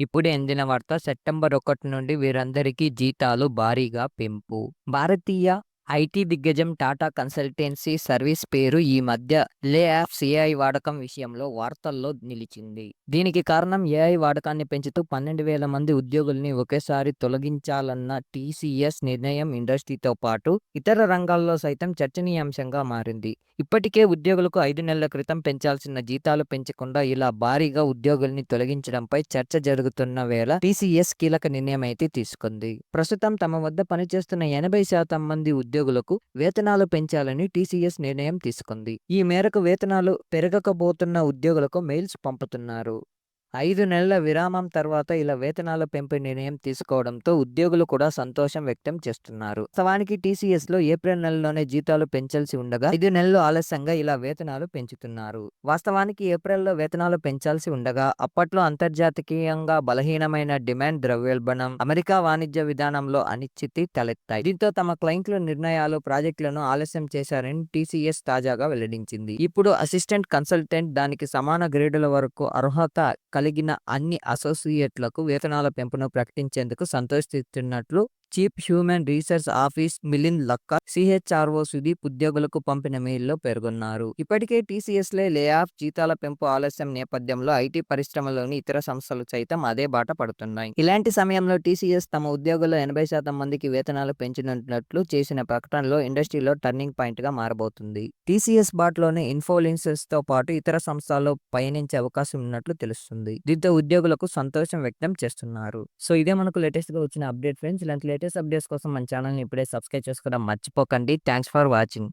ఇప్పుడే అందిన వార్త సెప్టెంబర్ ఒకటి నుండి వీరందరికీ జీతాలు భారీగా పెంపు. భారతీయ ఐటీ దిగ్గజం టాటా కన్సల్టెన్సీ సర్వీస్ పేరు ఈ మధ్య లే ఆఫ్స్ ఏఐ వాడకం విషయంలో వార్తల్లో నిలిచింది. దీనికి కారణం ఏఐ వాడకాన్ని పెంచుతూ పన్నెండు వేల మంది ఉద్యోగుల్ని ఒకేసారి తొలగించాలన్న టీసీఎస్ నిర్ణయం ఇండస్ట్రీతో పాటు ఇతర రంగాల్లో సైతం చర్చనీయాంశంగా మారింది. ఇప్పటికే ఉద్యోగులకు ఐదు నెలల క్రితం పెంచాల్సిన జీతాలు పెంచకుండా ఇలా భారీగా ఉద్యోగుల్ని తొలగించడంపై చర్చ జరుగుతున్న వేళ టీసీఎస్ కీలక నిర్ణయం అయితే తీసుకుంది. ప్రస్తుతం తమ వద్ద పనిచేస్తున్న ఎనభై శాతం మంది ఉద్యోగులకు వేతనాలు పెంచాలని టీసీఎస్ నిర్ణయం తీసుకుంది. ఈ మేరకు వేతనాలు పెరగకబోతున్న ఉద్యోగులకు మెయిల్స్ పంపుతున్నారు. ఐదు నెలల విరామం తర్వాత ఇలా వేతనాల పెంపు నిర్ణయం తీసుకోవడంతో ఉద్యోగులు కూడా సంతోషం వ్యక్తం చేస్తున్నారు. వాస్తవానికి టీసీఎస్లో ఏప్రిల్ నెలలోనే జీతాలు పెంచాల్సి ఉండగా ఐదు నెలలు ఆలస్యంగా ఇలా వేతనాలు పెంచుతున్నారు. వాస్తవానికి ఏప్రిల్లో వేతనాలు పెంచాల్సి ఉండగా అప్పట్లో అంతర్జాతీయంగా బలహీనమైన డిమాండ్ ద్రవ్యోల్బణం, అమెరికా వాణిజ్య విధానంలో అనిశ్చితి తలెత్తాయి. దీంతో తమ క్లయింట్ల నిర్ణయాలు, ప్రాజెక్టులను ఆలస్యం చేశారని టీసీఎస్ తాజాగా వెల్లడించింది. ఇప్పుడు అసిస్టెంట్ కన్సల్టెంట్, దానికి సమాన గ్రేడుల వరకు అర్హత కలిగిన అన్ని అసోసియేట్లకు వేతనాల పెంపును ప్రకటించేందుకు సంతోషిస్తున్నట్లు chief human research office Milind Lakka CHRO Sudeep ఉద్యోగులకు పంపిన మెయిల్లో పేర్కొన్నారు. ఇప్పటికే టీసీఎస్ లే ఆఫ్, జీతాల పెంపు ఆలస్యం నేపథ్యంలో ఐటీ పరిశ్రమలోని ఇతర సంస్థలు సైతం అదే బాట పడుతున్నాయి. ఇలాంటి సమయంలో టీసీఎస్ తమ ఉద్యోగుల్లో ఎనభై శాతం మందికి వేతనాలు పెంచినట్లు చేసిన ప్రకటనలో ఇండస్ట్రీలో టర్నింగ్ పాయింట్గా మారబోతుంది. టీసీఎస్ బాటలోనే తో పాటు ఇతర సంస్థల్లో పయనించే అవకాశం ఉన్నట్లు తెలుస్తుంది. దీంతో ఉద్యోగులకు సంతోషం వ్యక్తం చేస్తున్నారు. సో ఇదే మనకు లేటెస్ట్గా వచ్చిన అప్డేట్ ఫ్రెండ్స్. ఇలాంటి లేటెస్ట్ అప్డేట్స్ కోసం మన ఛానల్ని ఇప్పుడే సబ్స్క్రైబ్ చేసుకోవడం మర్చిపోకండి. Thanks for watching.